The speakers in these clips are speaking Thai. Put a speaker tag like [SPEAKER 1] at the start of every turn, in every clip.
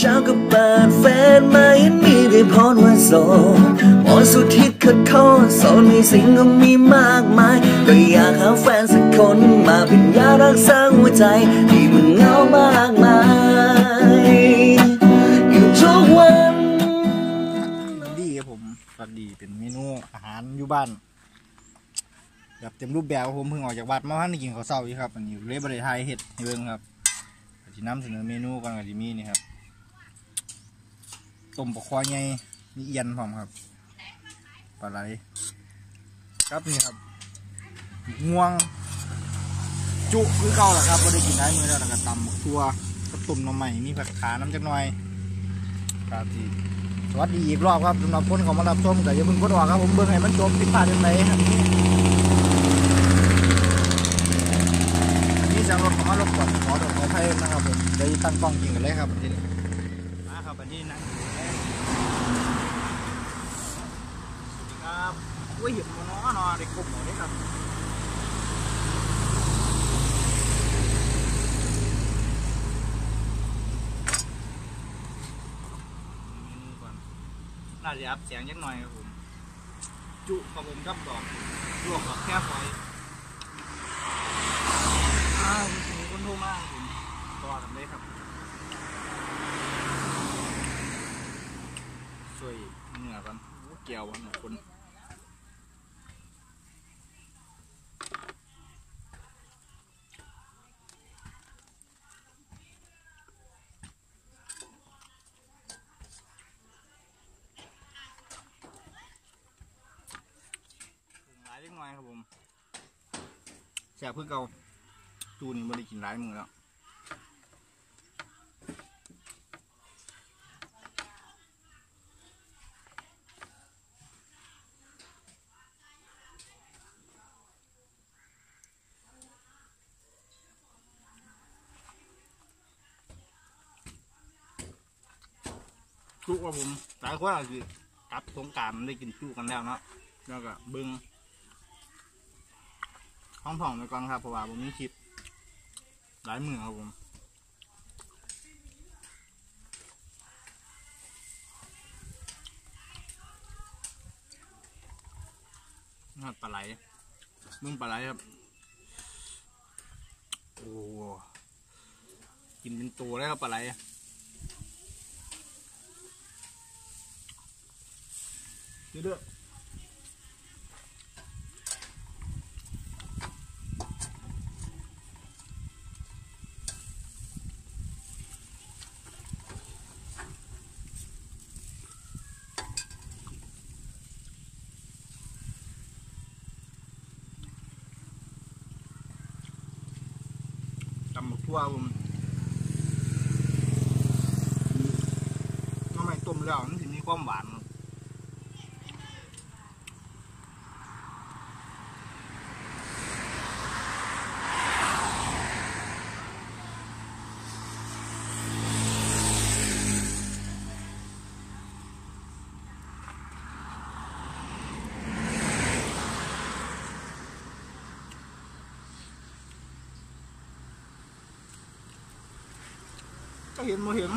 [SPEAKER 1] เช้าก็เปิดแฟนไมาเห็นมีได้พรว่าโสดหมอสุดทิศขัดข้อโสดมีสิ่งก็มีมากมาย ก็อยากหาแฟนสักคนมาเป็นยารักษาหัวใจที่มันเหงามากมายอยู่ทุกวัน
[SPEAKER 2] ดีครับผมสวัสดีเป็นเมนูอาหารอยู่บ้านแบบเต็มรูปแบบผมเพิ่งออกจากบ้านมาพันได้กินข้าวเช้าอยู่ครับอันนี้เลบริไทยเห็ดให้เบิ่งครับที่นำเสนอเมนูก่อนกับที่มีนี่ครับ ต้มปลาควายใหญ่มีเอียนพร้อมครับปลาไหลครับนี่ครับง่วง จุคือเก่าแหละครับก็ได้กินได้มือแล้วแล้วก็ตำบักตัวกับต้มหน้ำใหม่มีผักขาน้ำจักหน่อยครับที่สวัสดีอีกรอบครับสำหรับคนของมารับชมแต่อย่าเพิ่งกดออกครับผมเบิ่งให้มันจบติดตามยังไงครับนนี้เสียงรถของมารบกวนขอโทษขออภัยนะครับผมเดี๋ยวตั้งกล้องยิงกันเลยครับอันนี้มาครับอันนี้นะสวัสดีครับอุ้ยเห็นมันน้อเนอเด็กกลุ่มหมดเล ยครับเมนูก่อนน่าจะอัพเสียงยักหน่อยครับผม จุครับผมกับดอกลวกกับแค่ไฟอ้าวมีคนโทรมาครับผมต่อกันเลยครับช่วยเหงื่อกันโอ้เกี่ยวกันหน่อยคนถึง หลายเล็กน้อยครับผมแซ่บเพื่อเก่าจูนี่ไม่ได้กินหลายมือแล้วจุว่าผมหลายคนอาจจะกลับสงการได้กินจุกันแล้วเนาะแล้วก็เบึง ห้องผ่องไปก่อนครับเพราะว่าผมมีคลิปหลายมือครับผมนี่ปลาไหลมึงปลาไหลครับ โอ้กินเป็นตัวแล้ครับปลาไหลเดี๋ยวเตำบักทั่วผมทำไมต้มแล้วมันถึงมีความหวาน ก็เห็นมาเห็น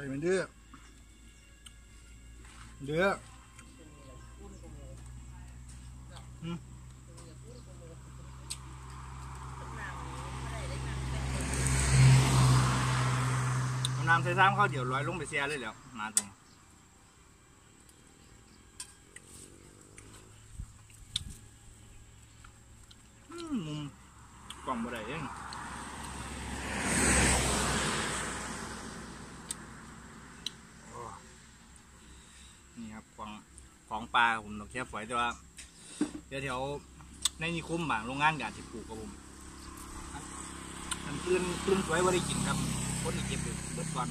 [SPEAKER 2] ไปมันเด้อเดือน้ำใส่ซ้ำเข้าเดี๋ยวลอยลงไปเสียเลยแล้วมาตรงมมุมกล่องบ่ได้เอง ของ ปลาผมดอกแค่ฝอยแต่ว่าเดี๋ยวแถวในนิคมบางโรงงานก็อาจจะปลูกครับผมมันตื้นตื้นสวยว่าได้กินครับคนอีกเก็บเบิดก่อน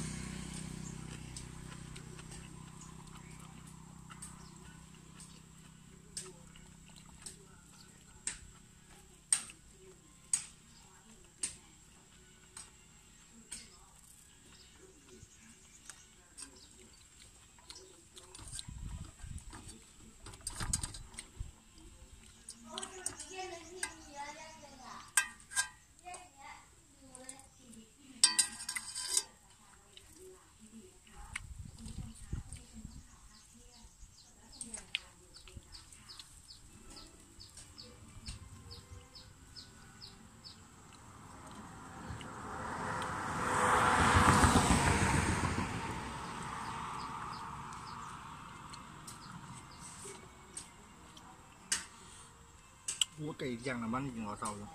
[SPEAKER 2] หัวไก่ย่างน้ำมันจริงเหรอเศร้าอยู่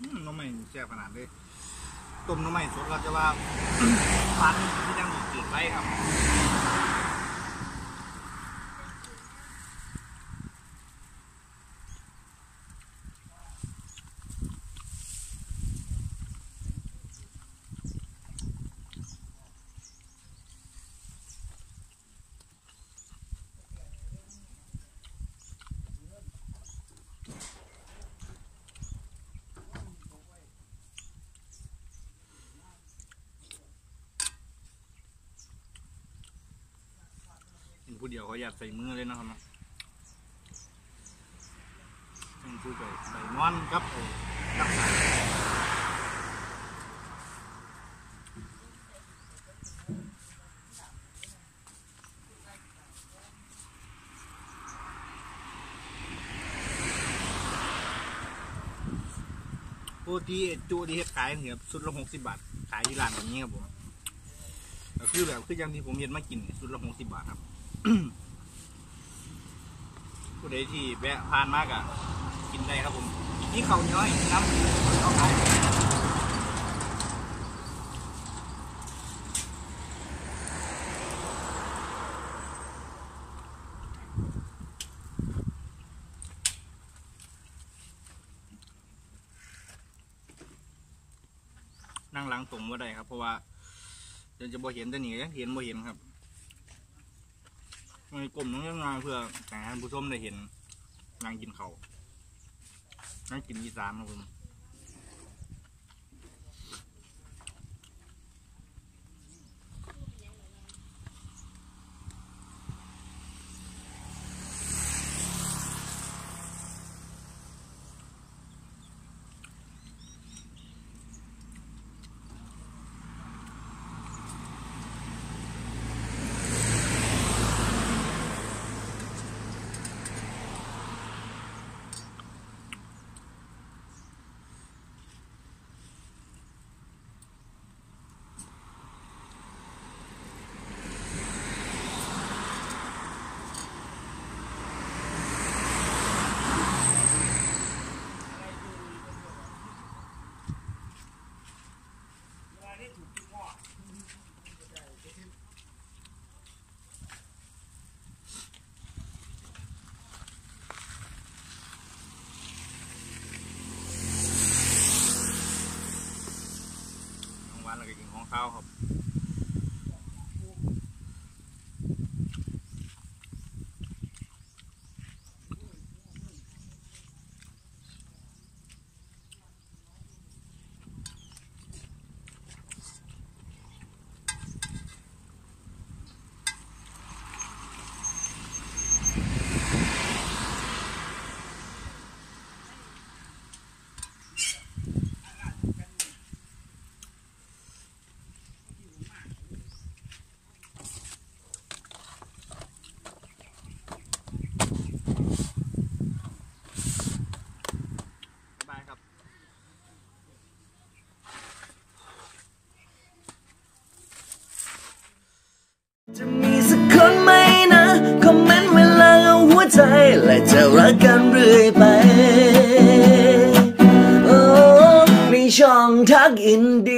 [SPEAKER 2] อืมน้องใหม่แซ่บขนาดเลยต้มน้องใหม่สดเราจะว่าฟันที่ยังจืดไปครับ ผู้เดียวเขาอยากใส่มือเลยนะครับนะเป็นผู้ใหญ่ใส่นอนครับโอ้รักษาปกติจูดีเฮ็ดขายเนี่ยสุดละหกสิบบาท ขายที่ร้านแบบนี้ครับผมคือแบบคือย่างที่ผมเห็นมากินสุดละหกสิบบาทครับ ผู้ใดที่แวะผ่านมากอะ กินได้ครับผม นี่เขาวเหน้อยน้ำเขาขายนั่งหลังตรงว่าได้ครับ เพราะว่าเดี๋ยวจะบ่เห็นแต่นี่ยังเห็นบ่เห็นครับ มันกลมต้องยังไงเพื่อแต่ท่านผู้ชมได้เห็นนางกินเขาวนางกินอีสานครับผม แล้วก็ยิงของเขาครับ ใจ
[SPEAKER 1] และจะรักกันเรื่อยไปในช่องทักอินดี